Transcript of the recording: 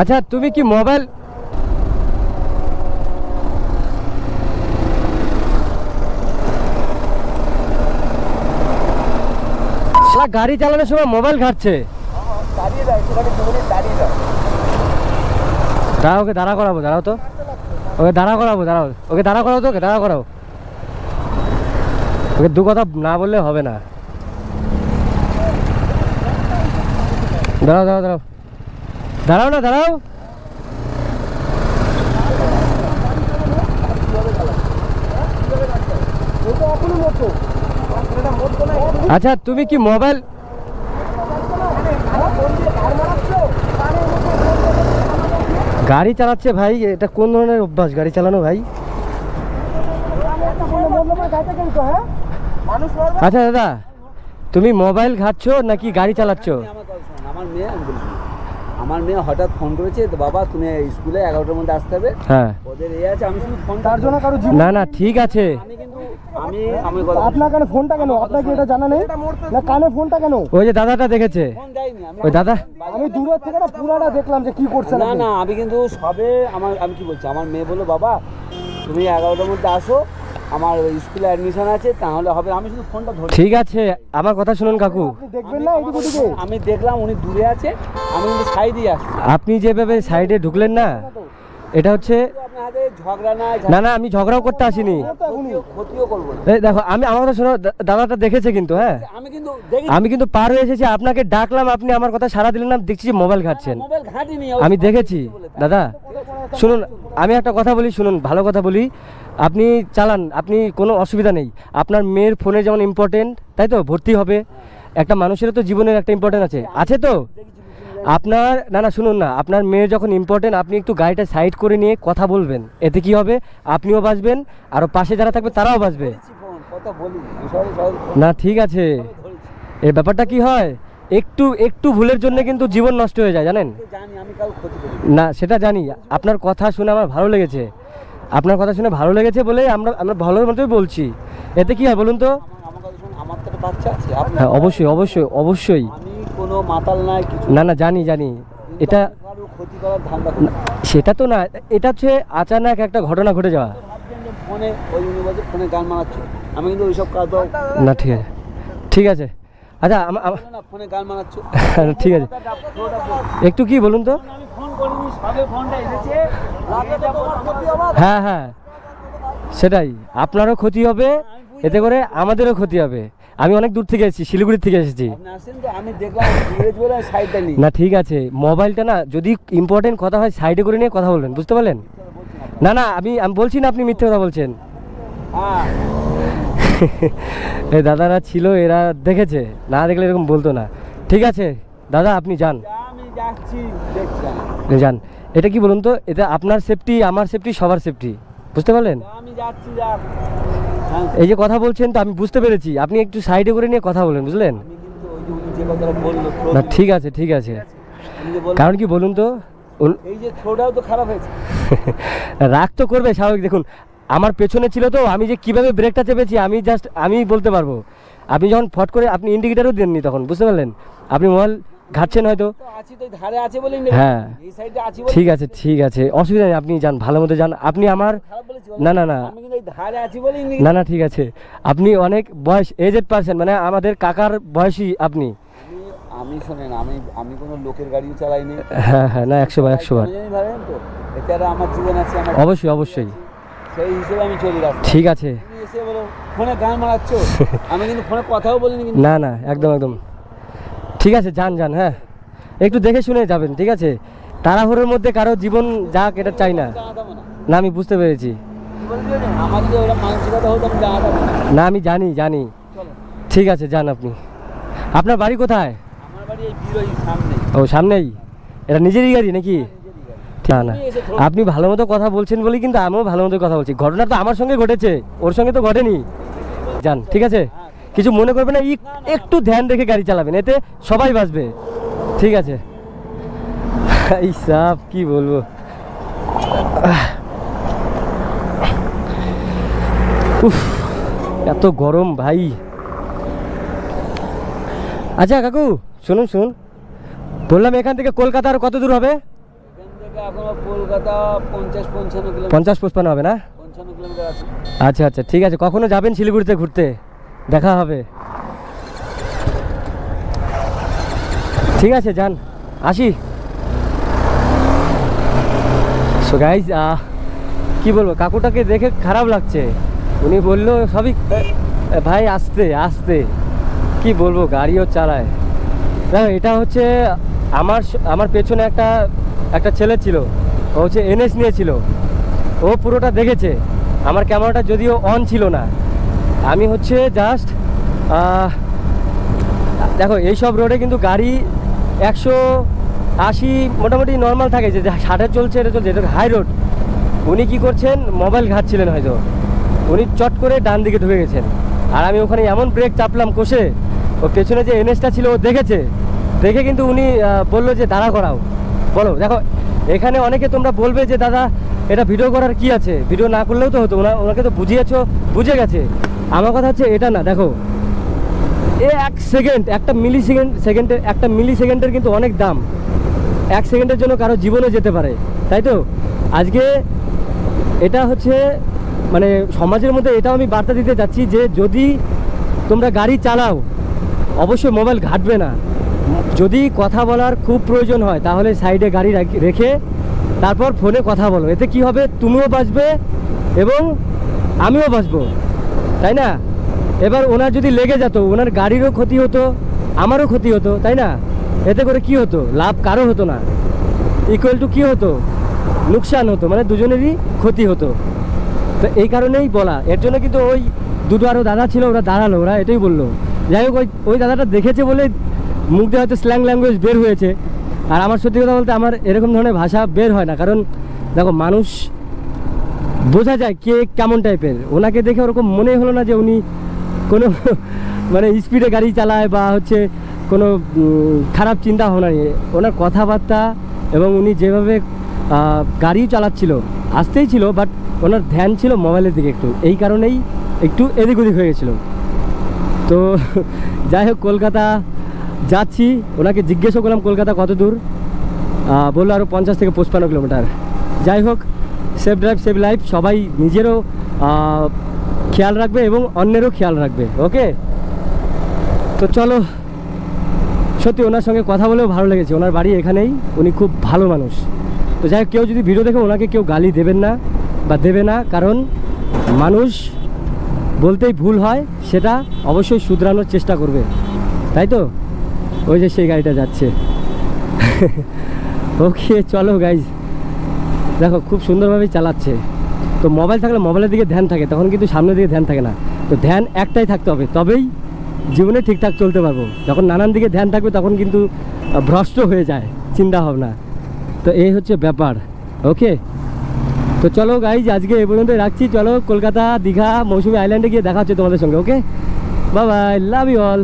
আচ্ছা তুমি কি মোবাইল গাড়ি চালানোর সময় মোবাইল ঘাটছে। দাঁড়িয়ে যায় সেখানে দু মিনিট দাঁড়িয়ে যায় দাঁড়াও ওকে দাঁড়া করাবো, দাঁড়াও তো। ওকে দাঁড়া করাবো, দাঁড়াও। ওকে দাঁড়া করাও তো, ওকে দাঁড়া করাও। ওকে দু কথা না বললে হবে না। দাঁড়াও দাঁড়াও দাঁড়াও। দাঁড়াও না, দাঁড়াও। আচ্ছা তুমি কি মোবাইল গাড়ি চালাচ্ছে ভাই, এটা কোন ধরনের অভ্যাস? গাড়ি চালানো ভাই? আচ্ছা দাদা, তুমি মোবাইল ঘাটছো নাকি গাড়ি চালাচ্ছ? আমার মেয়ে হঠাৎ ফোন করেছে তো বাবা তুমি স্কুলে এগারোটার মধ্যে আসতে হবে। হ্যাঁ। ওদের এ আছে আমি শুধু ফোন তার জন্য কারও জীবন না না ঠিক আছে। আমি কিন্তু আমি আমি কথা আপনার কানে ফোনটা কেন? আপনার কি এটা জানা নেই? না কানে ফোনটা কেন? ওই যে দাদাটা দেখেছে। ফোন দেয়নি আমি ওই দাদা আমি দূরের থেকে না পুরাটা দেখলাম যে কি করছেন না না আমি কিন্তু সবে আমার আমি কি বলছি আমার মেয়ে বলল বাবা তুমি এগারোটার মধ্যে আসো আমার স্কুলে অ্যাডমিশন আছে তাহলে হবে আমি শুধু ফোনটা ধরে ঠিক আছে আমার কথা শুনুন কাকু। আপনি দেখবেন না এদিক ওদিকে? আমি দেখলাম উনি দূরে আছে আমি সাইডেই আসছি। আপনি যেভাবে সাইডে ঢুকলেন না এটা হচ্ছে না না আমি ঝগড়াও করতে আসিনি। দেখো আমি আমার কথা শোনো দাদাটা দেখেছে কিন্তু হ্যাঁ? আমি কিন্তু দেখি আমি কিন্তু পার হয়ে এসেছি আপনাকে ডাকলাম আপনি আমার কথা সারা দিলেন না দেখছি যে মোবাইল ঘাটছেন। আমি দেখেছি দাদা শুনুন আমি একটা কথা বলি শুনুন ভালো কথা বলি। আপনি চালান আপনি কোনো অসুবিধা নেই। আপনার মেয়ের ফোনে যেমন ইম্পর্টেন্ট তাই তো? ভর্তি হবে। একটা মানুষেরও তো জীবনের একটা ইম্পর্টেন্ট আছে। আছে তো? আপনার না না শুনুন না আপনার মেয়ের যখন ইম্পর্টেন্ট আপনি একটু গাড়িটা সাইড করে নিয়ে কথা বলবেন। এতে কি হবে? আপনিও বাঁচবেন আরও পাশে যারা থাকবে তারাও বাঁচবে। বলি না ঠিক আছে। এই ব্যাপারটা কি হয়? একটু একটু ভুলের জন্য কিন্তু জীবন নষ্ট হয়ে যায় জানেন? না সেটা জানি। আপনার কথা শুনে আমার ভালো লেগেছে। আপনার কথা শুনে ভালো লেগেছে বলেই আমরা আমরা ভালো মতোই বলছি। এতে কি হয় বলুন তো? হ্যাঁ অবশ্যই অবশ্যই অবশ্যই। কোনো মাতাল নাই কিছু না না জানি জানি। এটা ক্ষতি করার ধান্দা না। সেটা তো না এটা হচ্ছে আচানক একটা ঘটনা ঘটে যাওয়া। ফোনে ওই উনি ফোনে গান মারাচ্ছ আমি কিন্তু ওইসব কাজ না ঠিক আছে। ঠিক আছে। আচ্ছা ফোনে গান মারাচ্ছ ঠিক আছে। একটু কি বলুন তো? হ্যাঁ হ্যাঁ। সেটাই। আপনারও ক্ষতি হবে। এতে করে আমাদেরও ক্ষতি হবে। আমি অনেক দূর থেকে এসেছি শিলিগুড়ি থেকে এসেছি। না ঠিক আছে। মোবাইলটা না যদি ইম্পর্টেন্ট কথা হয় সাইডে করে নিয়ে কথা বলবেন বুঝতে পারলেন? না না আমি আমি বলছি না আপনি মিথ্যে কথা বলছেন। হ্যাঁ। এই দাদারা ছিল এরা দেখেছে। না দেখলে এরকম বলতো না। ঠিক আছে দাদা আপনি যান। আমি যাচ্ছি যান। এটা কি বলুন তো এটা আপনার সেফটি আমার সেফটি সবার সেফটি বুঝতে পারলেন? আমি যাচ্ছি এই যে কথা বলছেন তো আমি বুঝতে পেরেছি। আপনি একটু সাইডে করে নিয়ে কথা বলেন বুঝলেন? না ঠিক আছে ঠিক আছে। কারণ কি বলুন তো এই যে থ্রোটাও তো খারাপ হয়েছে। রাগ তো করবে স্বাভাবিক। দেখুন আমার পেছনে ছিল তো আমি যে কীভাবে ব্রেকটা চেপেছি আমি জাস্ট আমি বলতে পারব। আপনি যখন ফট করে আপনি ইন্ডিকেটারও দেননি তখন বুঝতে পারলেন? আপনি মোবাইল ঘাটছেন হয়তো? হ্যাঁ। ঠিক আছে ঠিক আছে। অসুবিধা নেই আপনি যান ভালো মতো যান। আপনি আমার খারাপ না না না। আমি ধারে আছি বলে না না ঠিক আছে। আপনি অনেক বয়স এজেড পার্সন মানে আমাদের কাকার বয়সী আপনি। আমি শোনেন আমি আমি কোনো লোকের গাড়িও চালাইনি হ্যাঁ হ্যাঁ না একশো বার একশো বার। আমার জীবন আছে আমার অবশ্যই অবশ্যই। সেই হিসেবে আমি চলি রাস্তা ঠিক আছে। এসে বলো ফোনে গান মারাচ্ছ? আমি কিন্তু ফোনে কথাও বলিনি না না একদম একদম। ঠিক আছে, যান যান হ্যাঁ। একটু দেখে শুনে যাবেন, ঠিক আছে? তাড়াহুড়োর মধ্যে কারও জীবন যাক, এটা চাই না। না, আমি বুঝতে পেরেছি। না, আমি জানি জানি। ঠিক আছে, যান আপনি। আপনার বাড়ি কোথায়? ও, সামনেই। এটা নিজেরই গাড়ি নাকি? না না। আপনি ভালো মতো কথা বলছেন বলে কিন্তু আমিও ভালো মতো কথা বলছি। ঘটনা তো আমার সঙ্গে ঘটেছে, ওর সঙ্গে তো ঘটেনি। যান, ঠিক আছে? কিছু মনে করবে না একটু ধ্যান রেখে গাড়ি চালাবেন এতে সবাই বাঁচবে। ঠিক আছে। এই সাপ কি বলব? উফ এত গরম ভাই। আচ্ছা কাকু শুনুন শুনুন। বললাম এখান থেকে কলকাতা আর কত দূর হবে? পঞ্চাশ পঞ্চান্ন হবে না? আচ্ছা আচ্ছা ঠিক আছে। কখনো যাবেন শিলিগুড়িতে ঘুরতে? দেখা হবে। ঠিক আছে, যান। আসি। সো গাইজ কি বলব, কাকুটাকে দেখে খারাপ লাগছে। উনি বলল, সবই ভাই, আসতে আসতে। কি বলব, গাড়িও চালায়। দেখো, এটা হচ্ছে আমার আমার পেছনে একটা একটা ছেলে ছিল। ও হচ্ছে এনএস নিয়েছিল। ও পুরোটা দেখেছে। আমার ক্যামেরাটা যদিও অন ছিল না। আমি হচ্ছে জাস্ট দেখো এইসব রোডে কিন্তু গাড়ি একশো আশি মোটামুটি নর্মাল থাকে, যে ষাটে চলছে, এটা চলছে, এটা হাই রোড উনি কি করছেন? মোবাইল ঘাটছিলেন হয়তো। উনি চট করে ডান দিকে ঢুকে গেছেন। আর আমি ওখানে এমন ব্রেক চাপলাম কষে, ও পেছনে যে এনএসটা ছিল, ও দেখেছে। দেখে কিন্তু উনি বলল যে, দাঁড়া করাও। বলো, দেখো, এখানে অনেকে তোমরা বলবে যে, দাদা, এটা ভিডিও করার কি আছে? ভিডিও না করলেও তো হতো, ওনা, ওনাকে তো বুঝিয়েছো, বুঝে গেছে। আমার কথা হচ্ছে এটা না, দেখো। এ এক সেকেন্ড একটা মিলি সেকেন্ড সেকেন্ডের একটা মিলি সেকেন্ডের কিন্তু অনেক দাম। এক সেকেন্ডের জন্য কারও জীবনে যেতে পারে, তাই তো? আজকে এটা হচ্ছে মানে সমাজের মধ্যে এটাও আমি বার্তা দিতে চাচ্ছি যে যদি তোমরা গাড়ি চালাও, অবশ্যই মোবাইল ঘাটবে না। যদি কথা বলার খুব প্রয়োজন হয়, তাহলে সাইডে গাড়ি রেখে তারপর ফোনে কথা বলো। এতে কি হবে? তুমিও বাঁচবে এবং আমিও বাঁচবো। তাই না? এবার ওনার যদি লেগে যেত, ওনার গাড়িরও ক্ষতি হতো, আমারও ক্ষতি হতো, তাই না? এতে করে কি হতো? লাভ কারও হতো না। ইকুয়াল টু কি হতো? লোকসান হতো মানে দুজনেরই ক্ষতি হতো। তো এই কারণেই বলা। এর জন্য কিন্তু ওই দুটো আরও দাদা ছিল, ওরা দাঁড়াল, ওরা এটাই বলল। যাই হোক, ওই ওই দাদাটা দেখেছে বলে মুখ দিয়ে হয়তো স্ল্যাং ল্যাঙ্গুয়েজ বের হয়েছে। আর আমার সত্যি কথা বলতে আমার এরকম ধরনের ভাষা বের হয় না। কারণ দেখো, মানুষ বোঝা যায় কে কেমন টাইপের ওনাকে দেখে ওরকম মনে হলো না যে উনি কোনো মানে স্পিডে গাড়ি চালায় বা হচ্ছে কোনো খারাপ চিন্তা ভাবনা নিয়ে। ওনার কথাবার্তা এবং উনি যেভাবে গাড়ি চালাচ্ছিল, আসতেই ছিল বাট ওনার ধ্যান ছিল মোবাইলের দিকে একটু। এই কারণেই একটু এদিক ওদিক হয়ে গেছিল। তো যাই হোক, কলকাতা যাচ্ছি। ওনাকে জিজ্ঞেসও করলাম, কলকাতা কত দূর? বলল আরও পঞ্চাশ থেকে পঁচপান্ন কিলোমিটার। যাই হোক সেফ ড্রাইভ, সেফ লাইফ, সবাই নিজেরও খেয়াল রাখবে এবং অন্যেরও খেয়াল রাখবে, ওকে? তো চলো, সত্যি ওনার সঙ্গে কথা বলেও ভালো লেগেছে, ওনার বাড়ি এখানেই, উনি খুব ভালো মানুষ। তো যাই কেউ যদি ভিডিও দেখে ওনাকে কেউ গালি দেবেন না বা দেবে না, কারণ মানুষ বলতেই ভুল হয়, সেটা অবশ্যই শুধরানোর চেষ্টা করবে, তাই তো? ওই যে সেই গাড়িটা যাচ্ছে। ওকে, চলো গাইজ দেখো, খুব সুন্দরভাবেই চালাচ্ছে। তো মোবাইল থাকলে মোবাইলের দিকে ধ্যান থাকে, তখন কিন্তু সামনের দিকে ধ্যান থাকে না। তো ধ্যান একটাই থাকতে হবে, তবেই জীবনে ঠিকঠাক চলতে পারব। যখন নানান দিকে ধ্যান থাকবে, তখন কিন্তু ভ্রষ্ট হয়ে যায়, চিন্তা ভাবনা। তো এই হচ্ছে ব্যাপার ওকে তো চলো গাইজ আজকে এ পর্যন্ত রাখছি। চলো কলকাতা, দীঘা, মৌসুমী আইল্যান্ডে গিয়ে দেখা হচ্ছে তোমাদের সঙ্গে okay bye bye love you all